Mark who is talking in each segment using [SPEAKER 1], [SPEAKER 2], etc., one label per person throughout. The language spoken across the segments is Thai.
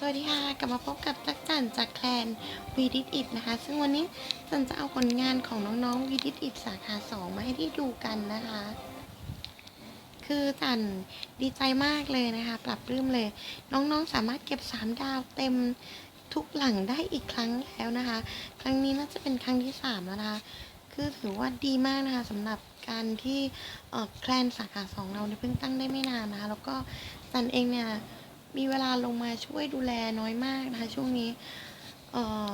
[SPEAKER 1] สวัสดีค่ะ กลับมาพบกับจักรจันจากแคลนวีดิ t อิ t นะคะ ซึ่งวันนี้จันจะเอาผลงานของน้องๆวีดิ t อิ t สาขา 2 มาให้ที่ดูกันนะคะ คือจันดีใจมากเลยนะคะ ปรับปลื้มเลย น้องๆสามารถเก็บ 3 ดาวเต็มทุกหลังได้อีกครั้งแล้วนะคะ ครั้งนี้น่าจะเป็นครั้งที่ 3 แล้วนะคะ คือถือว่าดีมากนะคะสำหรับการที่แคลนสาขาสองเราเนี่ยเพิ่งตั้งได้ไม่นานนะคะ แล้วก็จันเองเนี่ย มีเวลาลงมาช่วยดูแลน้อยมากนะคะช่วงนี้เอ่อ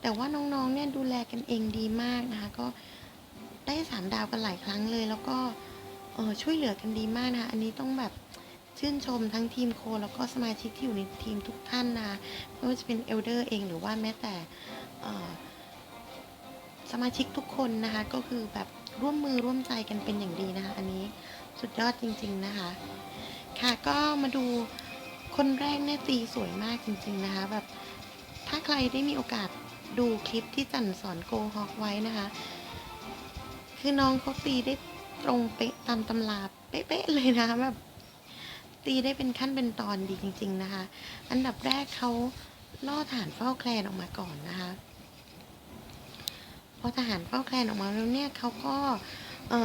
[SPEAKER 1] แต่ว่าน้องๆเนี่ยดูแลกันเองดีมากนะคะก็ได้สามดาวกันหลายครั้งเลย แล้วก็เออช่วยเหลือกันดีมากนะคะอันนี้ต้องแบบชื่นชมทั้งทีมโคแล้วก็สมาชิกที่อยู่ในทีมทุกท่านนะคะไม่ว่าจะเป็นเอลเดอร์เองหรือว่าแม้แต่สมาชิกทุกคนนะคะ ก็คือแบบร่วมมือร่วมใจกันเป็นอย่างดีนะคะ อันนี้สุดยอดจริง ๆนะคะ ค่ะก็มาดู คนแรกเนี่ยตีสวยมากจริงๆนะคะแบบถ้าใครได้มีโอกาสดูคลิปที่จันสอนโกฮอกไว้นะคะ คือน้องเขาตีได้ตรงเป๊ะตามตำราเป๊ะๆเลยนะคะแบบตีได้เป็นขั้นเป็นตอนดีจริง ๆนะคะ อันดับแรกเขาล่อฐานเฝ้าแคลนออกมาก่อนนะคะพอทหารเฝ้าแคลนออกมาแล้วเนี่ยเขาก็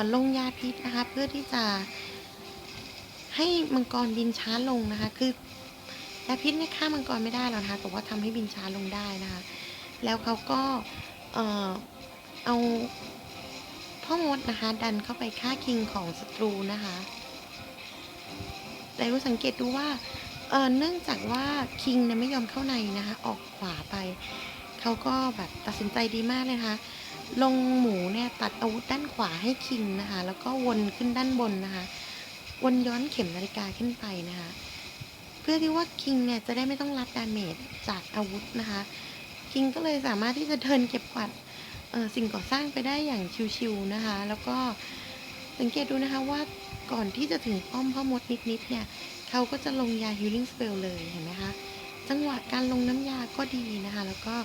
[SPEAKER 1] เลงยาพิษนะคะ เพื่อที่จะให้มังกรบินช้าลงนะคะ คือ ยาพิษเนี่ยฆ่ามังกรไม่ได้หรอกนะคะแต่ว่าทำให้บินช้าลงได้นะคะแล้วเขาก็เออเอาพ่อมดนะคะ ดันเข้าไปฆ่าคิงของศัตรูนะคะแต่รู้สังเกตดูว่าเออเนื่องจากว่าคิงเนี่ยไม่ยอมเข้าในนะคะ ออกขวาไป เขาก็แบบตัดสินใจดีมากเลยนะคะ ลงหมูเนี่ยตัดอาวุธด้านขวาให้คิงนะคะ แล้วก็วนขึ้นด้านบนนะคะ วนย้อนเข็มนาฬิกาขึ้นไปนะคะ เพื่อที่ว่าคิงเนี่ยจะได้ไม่ต้องรับดาเมจจากอาวุธนะคะ คิงก็เลยสามารถที่จะเดินเก็บกวาดสิ่งก่อสร้างไปได้อย่างชิวๆนะคะ แล้วก็สังเกตดูนะคะว่าก่อนที่จะถึงป้อมพ่อมดนิดๆเนี่ยเขาก็จะลงยา healing spell เลยเห็นไหมคะจังหวะการลงน้ำยาก็ดีนะคะ แล้วก็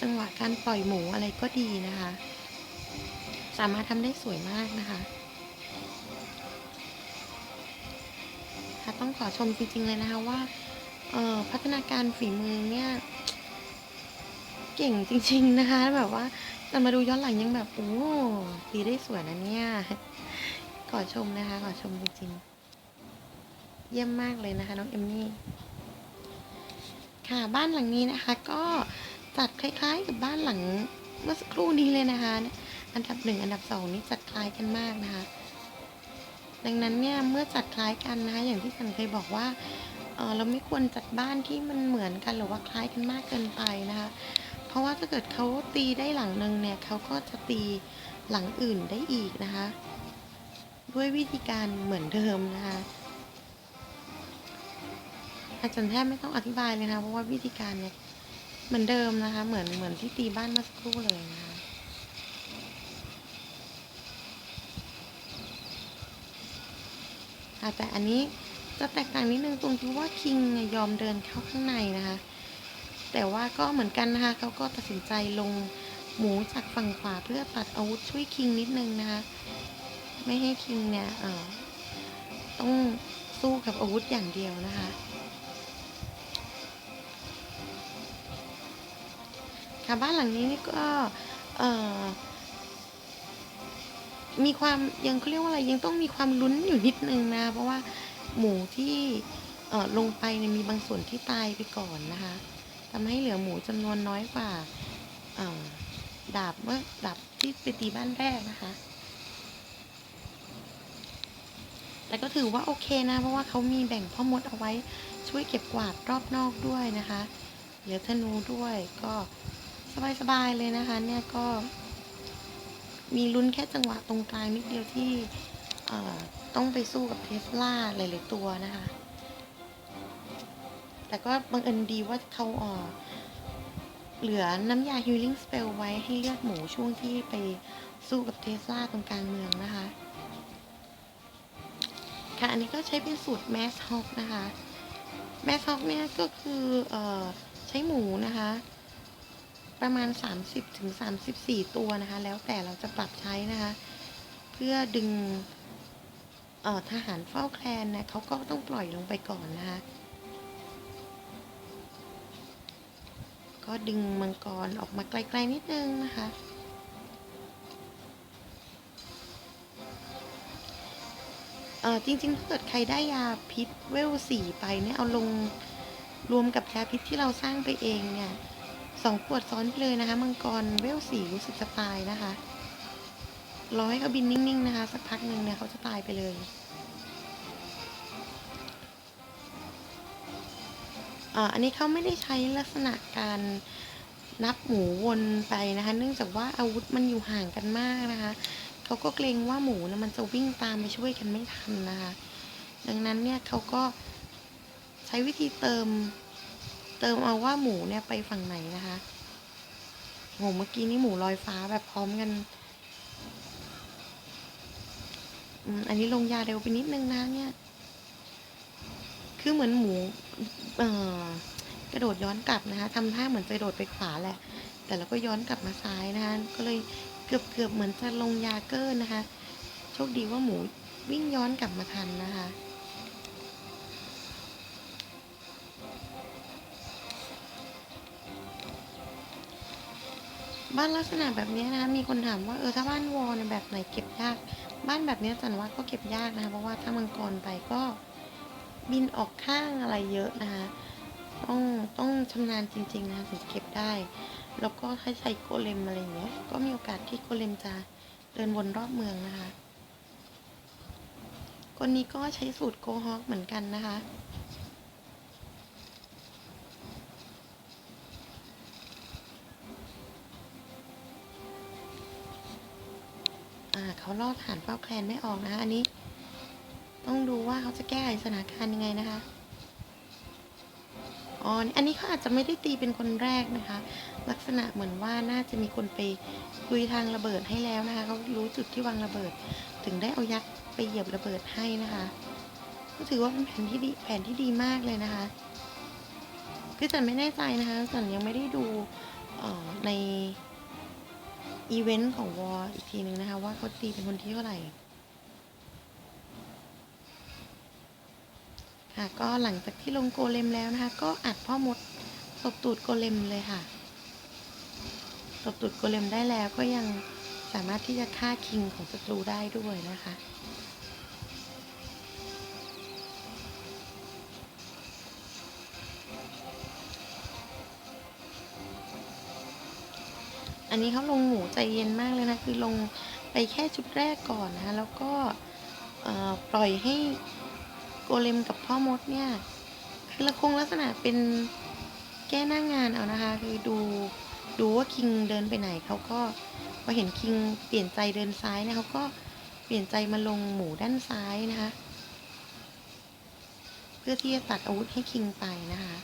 [SPEAKER 1] จังหวะการปล่อยหมูอะไรก็ดีนะคะ สามารถทำได้สวยมากนะคะ ต้องขอชมจริงๆเลยนะคะว่าพัฒนาการฝีมือเนี่ยเก่งจริง ๆนะคะ แบบว่าแต่มาดูย้อนหลังยังแบบโอ้ตีได้สวยนะเนี่ยขอชมนะคะขอชมจริงๆ เยี่ยมมากเลยนะคะน้องเอมมี่ค่ะบ้านหลังนี้นะคะ ก็จัดคล้าย ๆ กับบ้านหลังเมื่อสักครู่นี้เลยนะคะ อันดับหนึ่งอันดับสองนี่จัดคล้ายกันมากนะคะ ดังนั้นเนี่ยเมื่อจัดคล้ายกันนะคะอย่างที่ฉันเคยบอกว่าเเราไม่ควรจัดบ้านที่มันเหมือนกันหรือว่าคล้ายกันมากเกินไปนะคะ เพราะว่าถ้าเกิดเขาตีได้หลังหนึ่งเนี่ยเขาก็จะตีหลังอื่นได้อีกนะคะ ด้วยวิธีการเหมือนเดิมนะคะอาจารย์แทบไม่ต้องอธิบายเลยนะคะเพราะว่าวิธีการเนี่ยเหมือนเดิมนะคะ เหมือนเหมือนที่ตีบ้านเมื่อสักครู่เลยนะคะ ค่ะแต่อันนี้จะแตกต่างนิดนึงตรงที่ว่าคิงยอมเดินเข้าข้างในนะคะ แต่ว่าก็เหมือนกันนะคะเขาก็ตัดสินใจลงหมูจากฝั่งขวาเพื่อตัดอาวุธช่วยคิงนิดนึงนะคะ ไม่ให้คิงเนี่ยต้องสู้กับอาวุธอย่างเดียวนะคะค่ะบ้านหลังนี้นี่ก็เอ่อ มีความยังเขาเรียกว่าอะไรยังต้องมีความลุ้นอยู่นิดนึงนะ เพราะว่าหมูที่เอ่อลงไปเนี่ยมีบางส่วนที่ตายไปก่อนนะคะทำให้เหลือหมูจำนวนน้อยกว่าเอ่อดาบเมื่อดาบที่ไปตีบ้านแรกนะคะแต่ก็ถือว่าโอเคนะ เพราะว่าเขามีแบ่งพ่อมดเอาไว้ช่วยเก็บกวาดรอบนอกด้วยนะคะ เหลือธนูด้วยก็สบายๆเลยนะคะ เนี่ยก็ มีลุ้นแค่จังหวะตรงกลางนิดเดียวที่ต้องไปสู้กับเทสลาหลายๆตัวนะคะ แต่ก็บังเอิญดีว่าเขาเอ่อเหลือน้ำยา healing spell ไว้ให้เลือดหมูช่วงที่ไปสู้กับเทสลาตรงกลางเมืองนะคะ ค่ะ อันนี้ก็ใช้เป็นสูตร mass hog นะคะ mass hog เนี่ยก็คืออใช้หมูนะคะ ประมาณ 30ถึง34ตัวนะคะ แล้วแต่เราจะปรับใช้นะคะ เพื่อดึงทหารเฝ้าแคลนนะเขาก็ต้องปล่อยลงไปก่อนนะคะ ก็ดึงมังกรออกมาไกลๆนิดนึงนะคะ เออจริงๆถ้าเกิดใครได้ยาพิษเวลสี่ไปเนี่ยเอาลงรวมกับยาพิษที่เราสร้างไปเองเนี่ย สองขวดซ้อนไปเลยนะคะ มังกรเวลสีรู้สึกจะตายนะคะรอให้เขาบินนิ่งๆนะคะ สักพักหนึ่งเนี่ยเขาจะตายไปเลยอันนี้เขาไม่ได้ใช้ลักษณะการนับหมูวนไปนะคะ เนื่องจากว่าอาวุธมันอยู่ห่างกันมากนะคะเขาก็เกรงว่าหมูนะมันจะวิ่งตามไปช่วยกันไม่ทันนะคะ ดังนั้นเนี่ยเขาก็ใช้วิธีเติม เติมเอาว่าหมูเนี่ยไปฝั่งไหนนะคะโหเมื่อกี้นี่หมูลอยฟ้าแบบพร้อมกันอันนี้ลงยาเร็วไปนิดนึงนะเนี่ย คือเหมือนหมูกระโดดย้อนกลับนะคะทำท่าเหมือนจะกระโดดไปขวาแหละ แต่เราก็ย้อนกลับมาซ้ายนะคะ ก็เลยเกือบเกือบเหมือนจะลงยาเกอร์นะคะ โชคดีว่าหมูวิ่งย้อนกลับมาทันนะคะ บ้านลักษณะแบบนี้นะคะมีคนถามว่าเออถ้าบ้านวอลแบบไหนเก็บยาก บ้านแบบนี้จันว่าก็เก็บยากนะคะเพราะว่าถ้ามังกรไปก็บินออกข้างอะไรเยอะนะคะต้องต้องชำนาญจริงๆนะคะถึงจะเก็บได้ แล้วก็ถ้าใช้โกเลมอะไรอย่างเงี้ยก็มีโอกาสที่โกเลมจะเดินวนรอบเมืองนะคะคนนี้ก็ใช้สูตรโกฮอกเหมือนกันนะคะ อ่าเขาลอดฐานเป้าแคลนไม่ออกนะะอันนี้ ต้องดูว่าเขาจะแก้ไขสถานการณ์ยังไงนะคะอ๋ออันนี้เขาอาจจะไม่ได้ตีเป็นคนแรกนะคะ ลักษณะเหมือนว่าน่าจะมีคนไปลุยทางระเบิดให้แล้วนะคะเขารู้จุดที่วางระเบิด ถึงได้เอายักษ์ไปเหยียบระเบิดให้นะคะ ก็ถือว่าเป็นแผนที่ดีแผนที่ดีมากเลยนะคะคือจันไม่แน่ใจนะคะจันยังไม่ได้ดูออใน อีเวนต์ของวอลอีกทีหนึ่งนะคะ ว่าเขาตีเป็นคนที่เท่าไหร่ ค่ะ ก็หลังจากที่ลงโกเลมแล้วนะคะ ก็อัดพ่อมดตบตูดโกเลมเลยค่ะตบตูดโกเลมได้แล้วก็ยังสามารถที่จะฆ่าคิงของศัตรูได้ด้วยนะคะ อันนี้เขาลงหมูใจเย็นมากเลยนะ คือลงไปแค่ชุดแรกก่อนนะคะแล้วก็ปล่อยให้โกเลมกับพ่อมดเนี่ย คือละคงลักษณะเป็นแก้หน้างานเอานะคะ คือดูดูว่าคิงเดินไปไหนเขาก็พอเห็นคิงเปลี่ยนใจเดินซ้ายเนี่ยเขาก็เปลี่ยนใจมาลงหมูด้านซ้ายนะคะ เพื่อที่จะตัดอาวุธให้คิงไปนะคะ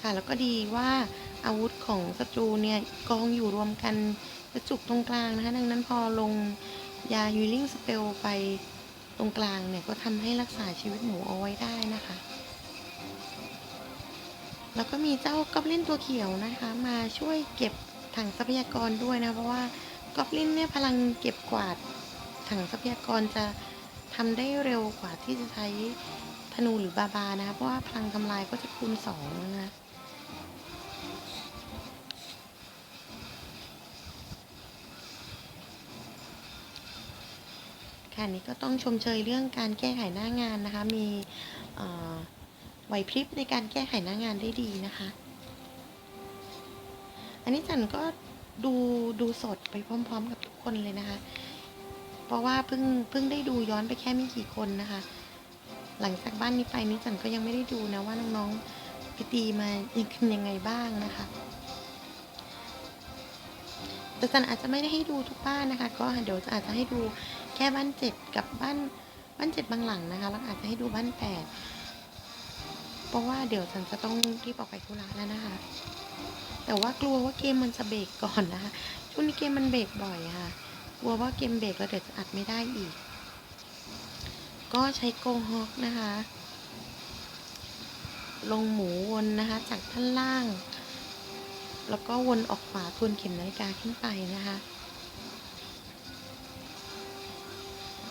[SPEAKER 1] ค่ะแล้วก็ดีว่าอาวุธของศัตรูเนี่ยกองอยู่รวมกันกระจุกตรงกลางนะคะ ดังนั้นพอลงยายูริงสเปลไปตรงกลางเนี่ยก็ทำให้รักษาชีวิตหมูเอาไว้ได้นะคะ แล้วก็มีเจ้ากอบลินตัวเขียวนะคะ มาช่วยเก็บถังทรัพยากรด้วยนะเพราะว่ากอบลินเนี่ยพลังเก็บกวาดถังทรัพยากรจะทำได้เร็วกว่าที่จะใช้ธนูหรือบาบานะคะเพราะว่าพลังทำลายก็จะคูณสองนะคะ ค่ะนี่ก็ต้องชมเชยเรื่องการแก้ไขหน้างานนะคะ มีไหวพริบในการแก้ไขหน้างานได้ดีนะคะ อันนี้จันก็ดูดูสดไปพร้อม ๆ กับทุกคนเลยนะคะ เพราะว่าเพิ่งเพิ่งได้ดูย้อนไปแค่ไม่กี่คนนะคะ หลังจากบ้านนี้ไปนี้จันก็ยังไม่ได้ดูนะว่าน้องๆไปตีมาเป็นยังไงบ้างนะคะแต่จันอาจจะไม่ได้ให้ดูทุกบ้านนะคะ ก็เดี๋ยวอาจจะให้ดู แค่บ้านเจ็ดกับบ้านบ้านเจ็ดบางหลังนะคะแล้วอาจจะให้ดูบ้านแปดเพราะว่าเดี๋ยวจันจะต้องรีบออกไปธุระแล้วนะคะ แต่ว่ากลัวว่าเกมมันจะเบรกก่อนนะคะช่วงนี้เกมมันเบรกบ่อยค่ะ กลัวว่าเกมเบรกแล้วเดี๋ยวจะอัดไม่ได้อีก ก็ใช้โกฮอกนะคะ ลงหมูวนนะคะ จากท่านล่าง แล้วก็วนออกขวาทวนเข็มนาฬิกาขึ้นไปนะคะ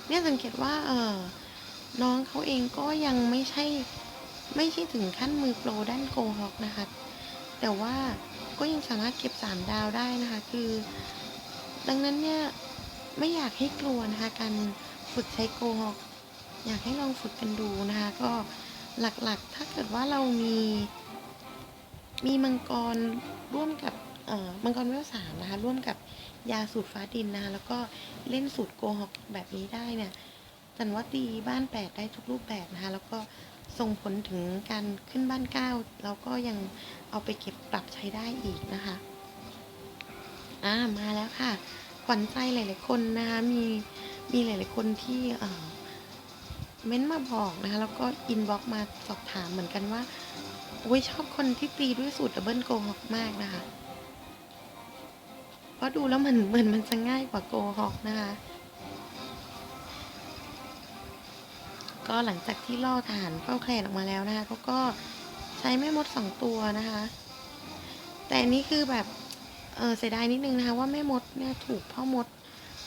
[SPEAKER 1] เนี่ยสังเกตว่าเออน้องเขาเองก็ยังไม่ใช่ไม่ใช่ถึงขั้นมือโปรด้านโกฮอกนะคะ แต่ว่าก็ยังสามารถเก็บ 3 ดาวได้นะคะ คือ ดังนั้นเนี่ยไม่อยากให้กลัวนะคะการฝึกใช้โกฮอกอยากให้ลองฝึกกันดูนะคะ ก็หลักๆ ถ้าเกิดว่าเรามีมีมังกรร่วมกับ มังกรเวลสามนะคะร่วมกับยาสูตรฟ้าดินนะคะแล้วก็เล่นสูตรโกฮอกแบบนี้ได้เนี่ยจันว่าตีบ้านแปดได้ทุกรูปแบบนะคะแล้วก็ส่งผลถึงการขึ้นบ้านเก้าแล้วก็ยังเอาไปเก็บปรับใช้ได้อีกนะคะอ่ามาแล้วค่ะขวัญใจหลาย ๆ คนนะคะมีมีหลาย ๆ คนที่เอ่อเม้นต์มาบอกนะคะแล้วก็อินบ็อกมาสอบถามเหมือนกันว่าโอ้ยชอบคนที่ตีด้วยสูตรดับเบิลโกฮอกมากนะคะ เพราะดูแล้วมันเหมือนมันจะง่ายกว่าโกฮอกนะคะ ก็หลังจากที่ล่อทหารเฝ้าแคลนออกมาแล้วนะคะเขาก็ใช้แม่มดสองตัวนะคะ แต่นนี้คือแบบเออเสียดายนิดนึงนะคะ ว่าแม่มดเนี่ยถูกพ่อมด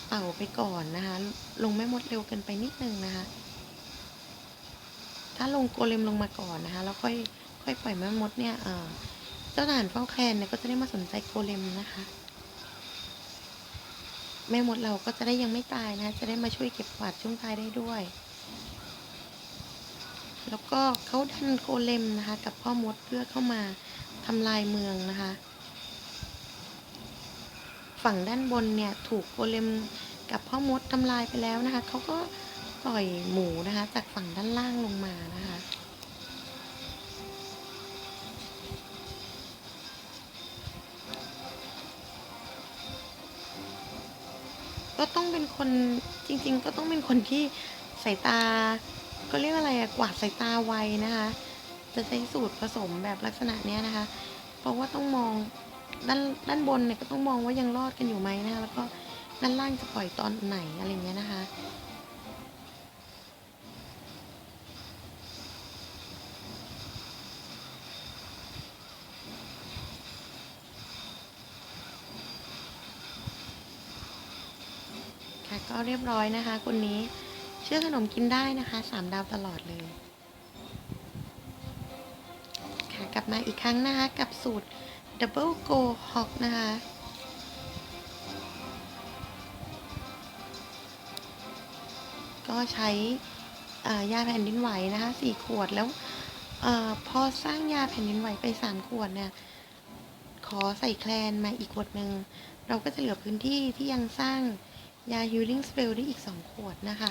[SPEAKER 1] เป่าไปก่อนนะคะ ลงแม่มดเร็วเกินไปนิดนึงนะคะ ถ้าลงโกเลมลงมาก่อนนะคะ แล้วค่อยค่อยปล่อยแม่มดเนี่ยเออเจ้าทหารเฝ้าแคลนเนี่ยก็จะได้มาสนใจโกเลมนะคะ แม่มดเราก็จะได้ยังไม่ตายนะ จะได้มาช่วยเก็บกวาดช่วงท้ายได้ด้วย แล้วก็เขาดันโกเลมนะคะ กับพ่อมดเพื่อเข้ามาทำลายเมืองนะคะ ฝั่งด้านบนเนี่ยถูกโกเลมกับพ่อมดทำลายไปแล้วนะคะเขาก็ปล่อยหมูนะคะ จากฝั่งด้านล่างลงมานะคะ ก็ต้องเป็นคนจริง ๆ ก็ต้องเป็นคนที่สายตา ก็เรียกอะไรอะกวาดสายตาไวนะคะ จะใช้สูตรผสมแบบลักษณะเนี้ยนะคะ เพราะว่าต้องมองด้านด้านบนเนี่ยก็ต้องมองว่ายังรอดกันอยู่ไหมนะคะแล้วก็ด้านล่างจะปล่อยตอนไหนอะไรเงี้ยนะคะ็เรียบร้อยนะคะ คนนี้เชื่อขนมกินได้นะคะสามดาวตลอดเลยค่ะกลับมาอีกครั้งนะคะ กับสูตร Double Go Hawk นะคะก็ใช้ายาแผ่นดินไหวนะคะสี่ขวดแล้วอพอสร้างยาแผ่นดินไหวไปสามขวดเนี่ย ขอใส่แคลนมาอีกขวดหนึ่ง เราก็จะเหลือพื้นที่ที่ยังสร้าง ยา Healing Spell ได้อีก 2 ขวดนะคะ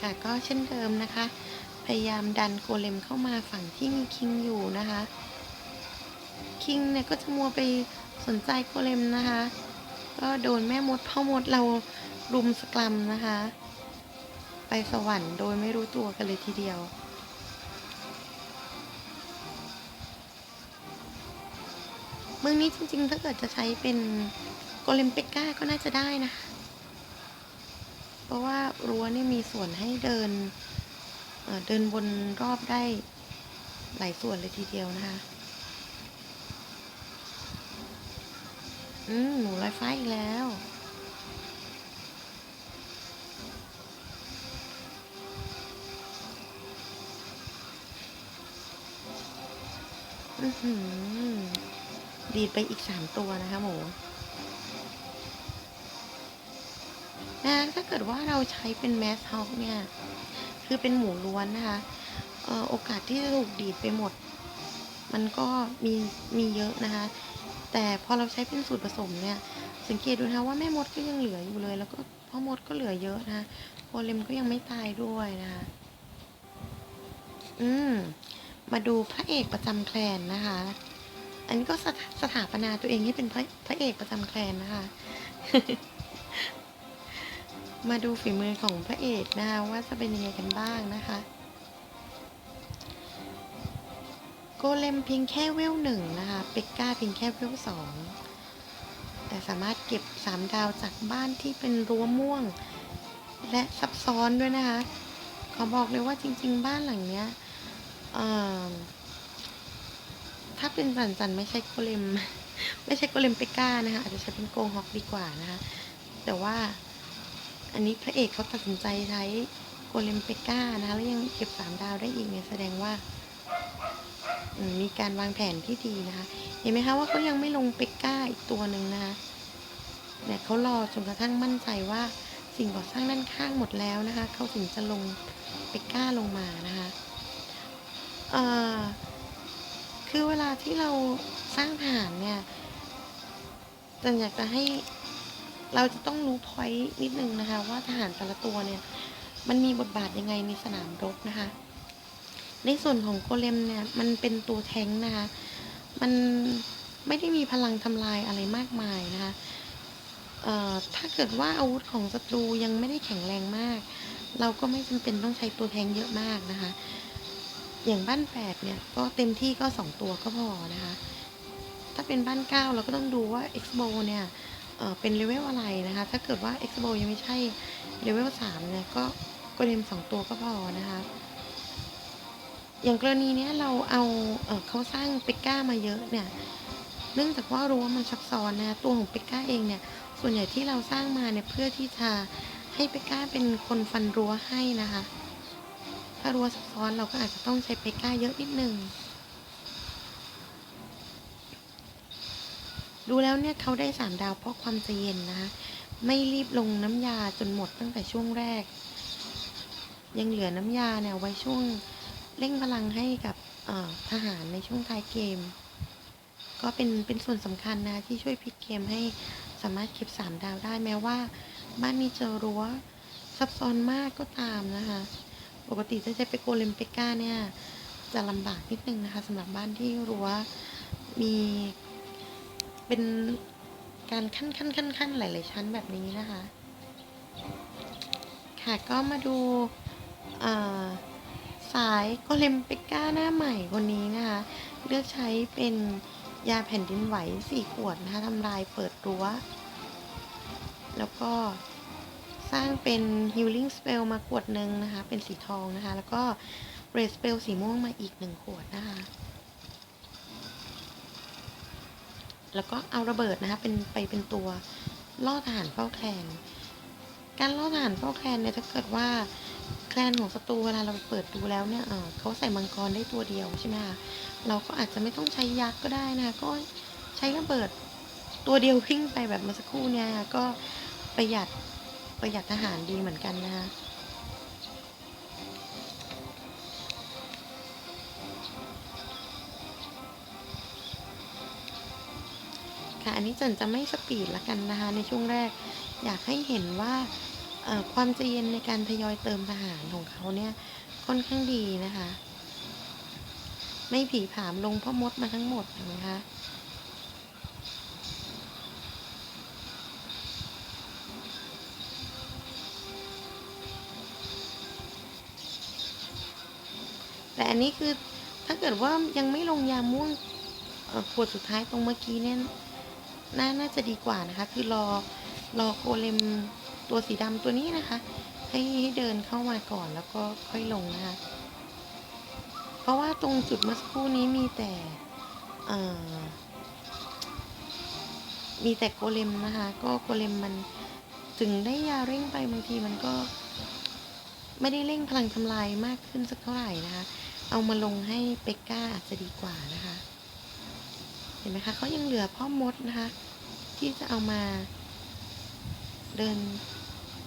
[SPEAKER 1] ค่ะก็เช่นเดิมนะคะ พยายามดันโกเลมเข้ามาฝั่งที่มีคิงอยู่นะคะ คิงเนี่ยก็จะมัวไปสนใจโกเลมนะคะ ก็โดนแม่มดพ่อมดเรารุมสกรัมนะคะ ไปสวรรค์โดยไม่รู้ตัวกันเลยทีเดียว เมืองนี้จริงๆ ถ้าเกิดจะใช้เป็นโกเลมเปกก้าก็น่าจะได้นะ เพราะว่ารั้วเนี่ยมีส่วนให้เดินเเดินบนรอบได้หลายส่วนเลยทีเดียวนะคะ อืมหมูลอยฟ้าอีกแล้ว อือหือ ดีดไปอีกสามตัวนะคะหมูนะถ้าเกิดว่าเราใช้เป็นแมสฮอกเนี่ย คือเป็นหมูล้วนนะคะออโอกาสที่จะถูกดีดไปหมด มันก็มีมีเยอะนะคะ แต่พอเราใช้เป็นสูตรผสมเนี่ย สังเกตดูนะคะว่าแม่มดก็ยังเหลืออยู่เลย แล้วก็พ่อมดก็เหลือเยอะนะคะโกเลมก็ยังไม่ตายด้วยนะคะอืม มาดูพระเอกประจำแคลนนะคะ อันนี้ก็สถาสถาปนาตัวเองให้เป็นพระพระเอกประจำแคลนนะคะ มาดูฝีมือของพระเอกนะคะว่าจะเป็นยังไงกันบ้างนะคะ โกเลมเพียงแค่เวลหนึ่งนะคะเป็กก้าเพียงแค่เวลสองแต่สามารถเก็บสามดาวจากบ้านที่เป็นรั้วม่วง และซับซ้อนด้วยนะคะ ขอบอกเลยว่าจริง ๆ บ้านหลังเนี้ย ถ้าเป็นจันจันไม่ใช่โกเลม ไม่ใช่โกเลมเปก้านะคะอาจจะใช้เป็นโกฮอกดีกว่านะคะ แต่ว่าอันนี้พระเอกเขาตัดสินใจใช้โกเลมเปก้านะคะแล้วยังเก็บสามดาวได้อีกเนี่ยแสดงว่ามมีการวางแผนที่ดีนะคะ เห็นไหมคะว่าเขายังไม่ลงเปก้าอีกตัวหนึ่งนะคะเนี่ยเขารอจนกระทั่งมั่นใจว่าสิ่งก่อสร้างด้านข้างหมดแล้วนะคะ เขาถึงจะลงเปก้าลงมานะคะ เอ่อคือเวลาที่เราสร้างฐานเนี่ยจันอยากจะให้เราจะต้องรู้พอยต์นิดนึงนะคะ ว่าทหารแต่ละตัวเนี่ย มันมีบทบาทยังไงในสนามรบนะคะ ในส่วนของโกเลมเนี่ย มันเป็นตัวแทงนะคะ มันไม่ได้มีพลังทำลายอะไรมากมายนะคะถ้าเกิดว่าอาวุธของศัตรูยังไม่ได้แข็งแรงมาก เราก็ไม่จำเป็นต้องใช้ตัวแทงเยอะมากนะคะ อย่างบ้านแปดเนี่ยก็เต็มที่ก็สองตัวก็พอนะคะ ถ้าเป็นบ้านเก้าเราก็ต้องดูว่า Expo เนี่ยเเป็นเลเวลอะไรนะคะ ถ้าเกิดว่า Expo ยังไม่ใช่เลเวลสามเนี่ยก็โกเลมสองตัวก็พอนะคะ อย่างกรณีเนี้ยเราเอาเอ่อเขาสร้างเปกก้ามาเยอะเนี่ย เนื่องจากว่ารู้ว่ามันซับซ้อนนะตัวของเปกก้าเองเนี่ย ส่วนใหญ่ที่เราสร้างมาเนี่ยเพื่อที่จะให้เปกก้าเป็นคนฟันรั้วให้นะคะ ถ้ารั้วซับซ้อนเราก็อาจจะต้องใช้เปก้าเยอะนิดนึง ดูแล้วเนี่ยเขาได้สามดาวเพราะความใจเย็นนะคะไม่รีบลงน้ำยาจนหมดตั้งแต่ช่วงแรก ยังเหลือน้ำยาเนี่ยไว้ช่วงเร่งพลังให้กับทหารในช่วงท้ายเกม ก็เป็นเป็นส่วนสำคัญนะที่ช่วยพลิกเกมให้สามารถเก็บสามดาวได้แม้ว่า บ้านนี้เจอรั้วซับซ้อนมากก็ตามนะคะ ปกติถ้าใช้ไปโกเลมเปก้าเนี่ยจะลำบากนิดนึงนะคะสำหรับบ้านที่รั้วมีเป็นการขั้นขั้นขั้นขั้นหลาย ๆ ชั้นแบบนี้นะคะ ค่ะก็มาดูสายโกเลมเปก้าหน้าใหม่คนนี้นะคะ เลือกใช้เป็นยาแผ่นดินไหวสี่ขวดนะคะทำลายเปิดรั้ว แล้วก็ สร้างเป็น healing spell มาขวดหนึ่งนะคะ เป็นสีทองนะคะ แล้วก็ red spell สีม่วงมาอีกหนึ่งขวดนะคะ แล้วก็เอาระเบิดนะคะ เป็นไปเป็นตัวล่อทหารเฝ้าแคลน การล่อทหารเฝ้าแคลนเนี่ยถ้าเกิดว่าแคลนของศัตรูเวลาเราเปิดดูแล้วเนี่ยเขาใส่มังกรได้ตัวเดียวใช่ไหมคะเราก็อาจจะไม่ต้องใช้ยักษ์ก็ได้นะคะก็ใช้ระเบิดตัวเดียววิ่งไปแบบเมื่อสักครู่เนี่ยก็ประหยัด ประหยัดทหารดีเหมือนกันนะคะค่ะอันนี้จันจะไม่สปีดละกันนะคะ ในช่วงแรกอยากให้เห็นว่าความใจเย็นในการทยอยเติมทหารของเขาเนี่ยค่อนข้างดีนะคะ ไม่ผีผามลงพ่อมดมาทั้งหมดนะคะ แต่อันนี้คือถ้าเกิดว่ายังไม่ลงยาม่วงขวดสุดท้ายตรงเมื่อกี้เนี่ยน่าน่าจะดีกว่านะคะ คือรอรอโกเลมตัวสีดำตัวนี้นะคะ ให้ให้เดินเข้ามาก่อนแล้วก็ค่อยลงนะคะ เพราะว่าตรงจุดเมื่อสักครู่นี้มีแต่มีแต่โกเลมนะคะ ก็โกเลมมันถึงได้ยาเร่งไปบางทีมันก็ ไม่ได้เร่งพลังทำลายมากขึ้นสักเท่าไหร่นะคะ เอามาลงให้เปกก้าอาจจะดีกว่านะคะ เห็นไหมคะเขายังเหลือพ่อมดนะคะ ที่จะเอามาเดิน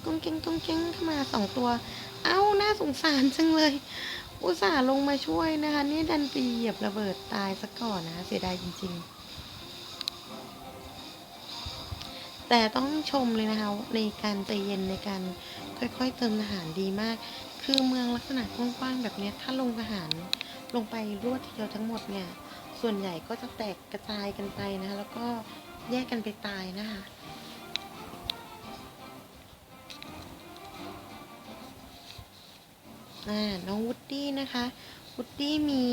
[SPEAKER 1] ก้งเก้งก้องเก้งเข้ามาสองตัว เอ้าน่าสงสารจังเลย อุตส่าห์ลงมาช่วยนะคะ นี่ดันไปเหยียบระเบิดตายซะก่อนนะคะเสียดายจริง ๆแต่ต้องชมเลยนะคะในการใจเย็นในการ ค่อยๆ เติมทหารดีมาก คือเมืองลักษณะกว้างๆแบบนี้ถ้าลงทหารลงไปรวดทีเดียวทั้งหมดเนี่ย ส่วนใหญ่ก็จะแตกกระจายกันไปนะคะแล้วก็แยกกันไปตายนะคะน้องวูดดี้นะคะวูดดี้มี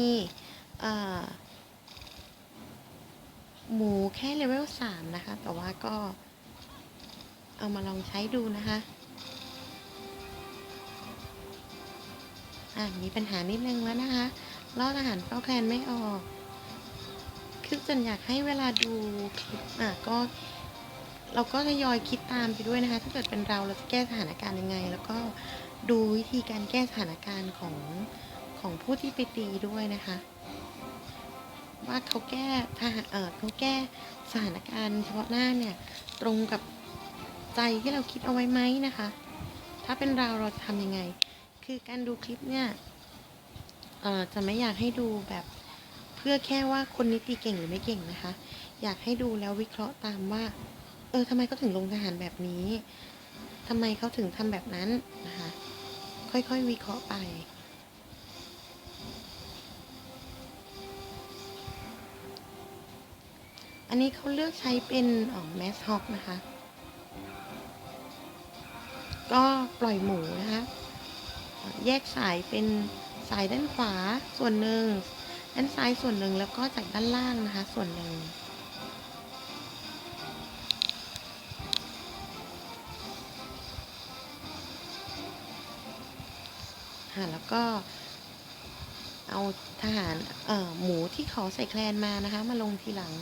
[SPEAKER 1] หมูแค่เลเวลสามนะคะ แต่ว่าก็เอามาลองใช้ดูนะคะ อ่ามีปัญหานิดนึงแล้วนะคะล่อทหารเข้าแคลนไม่ออก คือจันอยากให้เวลาดูคลิปอะก็เราก็ทยอยคิดตามไปด้วยนะคะ ถ้าเกิดเป็นเราเราจะแก้สถานการณ์ยังไง แล้วก็ดูวิธีการแก้สถานการณ์ของของผู้ที่ไปตีด้วยนะคะ ว่าเขาแก้ทหาเออเขาแก้สถานการณ์เฉพาะหน้าเนี่ยตรงกับใจที่เราคิดเอาไว้ไหมนะคะ ถ้าเป็นเราเราจะทำยังไง คือการดูคลิปเนี่ยเออจะไม่อยากให้ดูแบบเพื่อแค่ว่าคนนี้ตีเก่งหรือไม่เก่งนะคะ อยากให้ดูแล้ววิเคราะห์ตามว่า เออทำไมเขาถึงลงทหารแบบนี้ทำไมเขาถึงทำแบบนั้นนะคะ ค่อยๆวิเคราะห์ไปอันนี้เขาเลือกใช้เป็นแมสฮอกนะคะ ก็ปล่อยหมูนะคะ แยกสายเป็นสายด้านขวาส่วนหนึ่ง ด้านซ้ายส่วนหนึ่งแล้วก็จากด้านล่างนะคะ ส่วนหนึ่งค่ะแล้วก็เอาทหารเอ่อหมูที่เขาใส่แคลนมานะคะ มาลงทีหลัง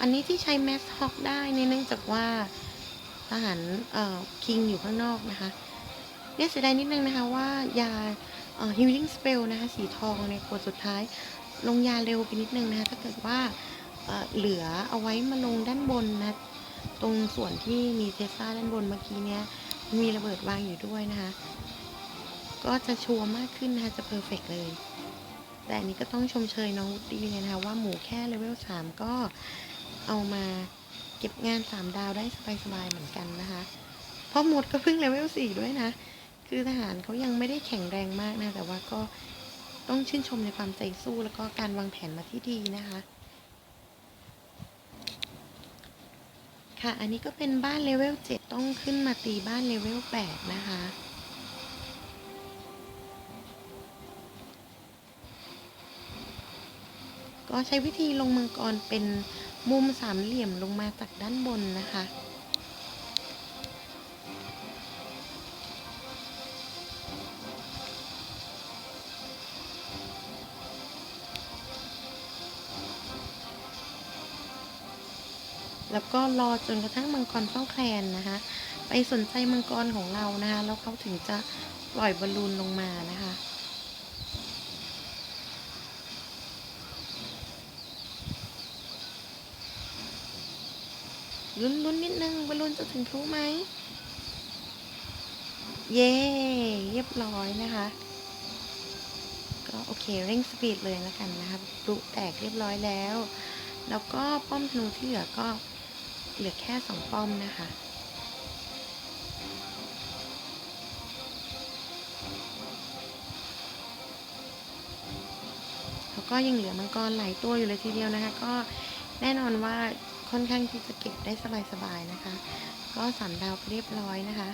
[SPEAKER 1] อันนี้ที่ใช้แมสฮอกได้เนื่องจากว่าทหารเอ่อคิงอยู่ข้างนอกนะคะเนี่ยเสียดายนิดนึงนะคะว่ายาเอ่อ healing spell นะคะสีทองในขวดสุดท้าย ลงยาเร็วไปนิดนึงนะคะถ้าเกิดว่าเอ่อเหลือเอาไว้มาลงด้านบนนะตรงส่วนที่มีเทสลาด้านบนเมื่อกี้เนี้ยมีระเบิดวางอยู่ด้วยนะคะก็จะชัวร์มากขึ้นนะคะจะเพอร์เฟกเลย แต่อันนี้ก็ต้องชมเชยน้องวุฒิเลยนะคะว่าหมูแค่เลเวล3ก็ เอามาเก็บงาน3ดาวได้สบายๆเหมือนกันนะคะเพราะหมดก็เพิ่งเลเวล4ด้วยนะ คือทหารเขายังไม่ได้แข็งแรงมากนะ แต่ว่าก็ต้องชื่นชมในความใจสู้แล้วก็การวางแผนมาที่ดีนะคะ ค่ะ อันนี้ก็เป็นบ้านเลเวล7ต้องขึ้นมาตีบ้านเลเวล8นะคะก็ใช้วิธีลงมังกรเป็น มุมสามเหลี่ยมลงมาจากด้านบนนะคะ แล้วก็รอจนกระทั่งมังกรเข้าแคลนนะคะ ไปสนใจมังกรของเรานะคะ แล้วเขาถึงจะปล่อยบอลลูนลงมานะคะ ลุ้นลุ้นนิดนึงบอลลูนจะถึงพลุไหม เย้เรียบร้อยนะคะ ก็โอเคเร่งสปีดเลยแล้วกันนะคะพลุแตกเรียบร้อยแล้ว แล้วก็ป้อมธนูที่เหลือก็เหลือแค่สองป้อมนะคะแล้วก็ยังเหลือมังกรหลายตัวอยู่เลยทีเดียวนะคะ ก็แน่นอนว่า ค่อนข้างที่จะเก็บได้สบายๆนะคะ ก็สามดาวเรียบร้อยนะคะ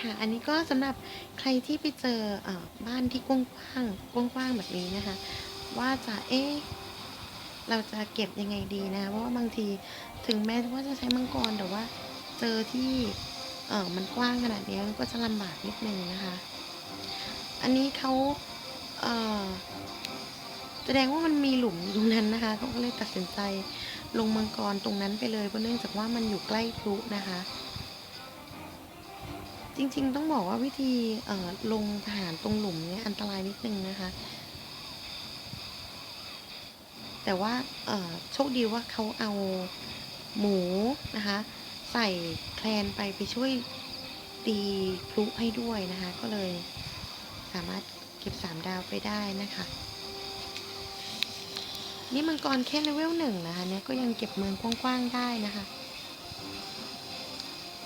[SPEAKER 1] ค่ะอันนี้ก็สำหรับใครที่ไปเจออบ้านที่กว้างๆกว้างๆแบบนี้นะคะ ว่าจะเอ๊ะเราจะเก็บยังไงดีนะเพราะว่าบางทีถึงแม้ว่าจะใช้มังกรแต่ว่าเจอที่เออมันกว้างขนาดนี้ก็จะลำบากนิดนึงนะคะ อันนี้เขาเอแสดงว่ามันมีหลุมอยู่ตรงนั้นนะคะเขาก็เลยตัดสินใจลงมังกรตรงนั้นไปเลยเพราะเนื่องจากว่ามันอยู่ใกล้พลุนะคะ จริงๆต้องบอกว่าวิธีเอลงทหารตรงหลุมเนี่ยอันตรายนิดนึงนะคะ แต่ว่าโชคดีว่าเขาเอาหมูนะคะ ใส่แคลนไปไปช่วยตีพลุให้ด้วยนะคะ ก็เลย สามารถเก็บสามดาวไปได้นะคะ นี่มังกรแค่เลเวลหนึ่งนะคะเนี่ยก็ยังเก็บเมืองกว้างๆได้นะคะ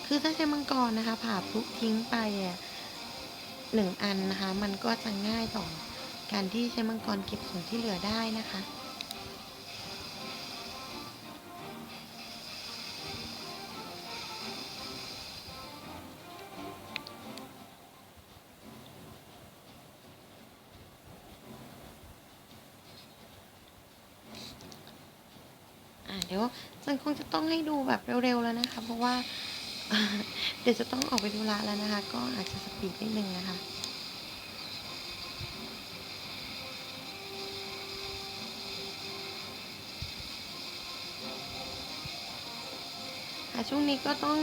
[SPEAKER 1] คือถ้าใช้มังกรนะคะ ผ่าพลุทิ้งไปอะหนึ่งอันนะคะ มันก็จะง่ายต่อการที่ใช้มังกรเก็บส่วนที่เหลือได้นะคะ เดี๋ยวจันคงจะต้องให้ดูแบบเร็วๆแล้วนะคะ เพราะว่าเดี๋ยวจะต้องออกไปธุระแล้วนะคะ ก็อาจจะสปีดนิดนึงนะคะช่วงนี้ก็ต้อง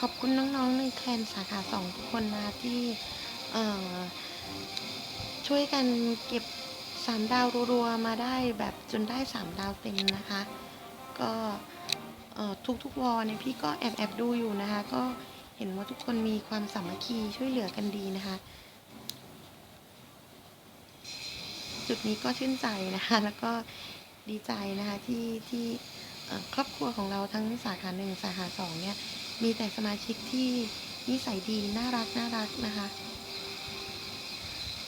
[SPEAKER 1] ขอบคุณน้องๆในแคลนสาขาสองทุกคนนะที่ช่วยกันเก็บสามดาวรัวๆมาได้แบบจนได้สามดาวเต็มนะคะ ก็ทุกๆวอเนี่ยพี่ก็แอบแอบดูอยู่นะคะ ก็เห็นว่าทุกคนมีความสามัคคีช่วยเหลือกันดีนะคะ จุดนี้ก็ชื่นใจนะคะ แล้วก็ดีใจนะคะที่ที่ครอบครัวของเราทั้งสาขาหนึ่งสาขาสองเนี่ย มีแต่สมาชิกที่นิสัยดีน่ารักน่ารักนะคะ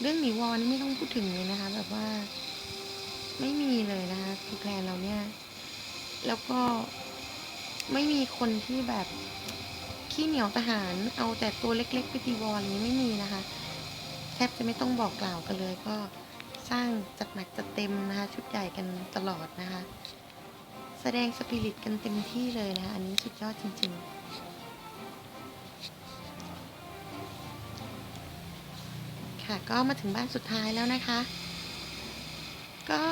[SPEAKER 1] เรื่องหนีวอนี่ไม่ต้องพูดถึงเลยนะคะ แบบว่าไม่มีเลยนะคะคือแคลนเราเนี่ย แล้วก็ไม่มีคนที่แบบขี้เหนียวทหารเอาแต่ตัวเล็ก ๆ ไปตีวอลอย่างนี้ไม่มีนะคะ แทบจะไม่ต้องบอกกล่าวกันเลยก็สร้างจัดหนักจัดเต็มนะคะ ชุดใหญ่กันตลอดนะคะ แสดงสปิริตกันเต็มที่เลยนะคะอันนี้สุดยอดจริง ๆค่ะก็มาถึงบ้านสุดท้ายแล้วนะคะ ก็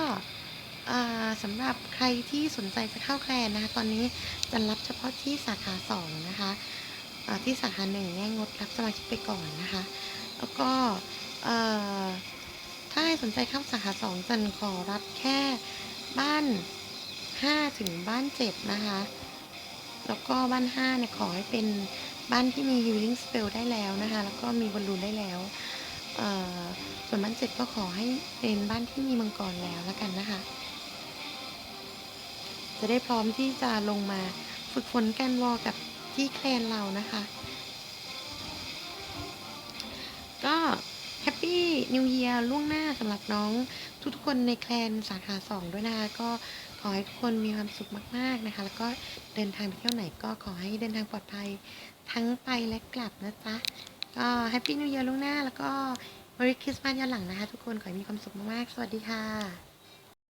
[SPEAKER 1] สำหรับใครที่สนใจจะเข้าแคลนนะคะตอนนี้จะรับเฉพาะที่สาขาสองนะคะที่สาขาหนึ่งเนี่ยงดรับสมาชิกไปก่อนนะคะ แล้วก็ถ้าใครสนใจเข้าสาขาสองจันขอรับแค่บ้าน 5 ถึงบ้าน 7 นะคะ แล้วก็บ้าน5เนี่ยขอให้เป็นบ้านที่มี healing spell ได้แล้วนะคะ แล้วก็มีบอลลูนได้แล้วส่วนบ้าน 7 ก็ขอให้เป็นบ้านที่มีมังกรแล้วแล้วกันนะคะ จะได้พร้อมที่จะลงมาฝึกฝนการวอลกับที่แคลนเรานะคะ ก็แฮปปี้นิว e ย r ล่วงหน้าสำหรับน้องทุกๆคนในแคลนสาขา 2 ด้วยนะคะก็ขอให้ทุกคนมีความสุขมาก ๆนะคะ แล้วก็เดินทางไปเที่ยวไหนก็ขอให้เดินทางปลอดภัยทั้งไปและกลับนะจ๊ะ ก็แฮปปี้นิว e ย r ล่วงหน้า แล้วก็ Merry Christmas ย้อนหลังนะคะ ทุกคนขอให้มีความสุขมาก ๆ สวัสดีค่ะ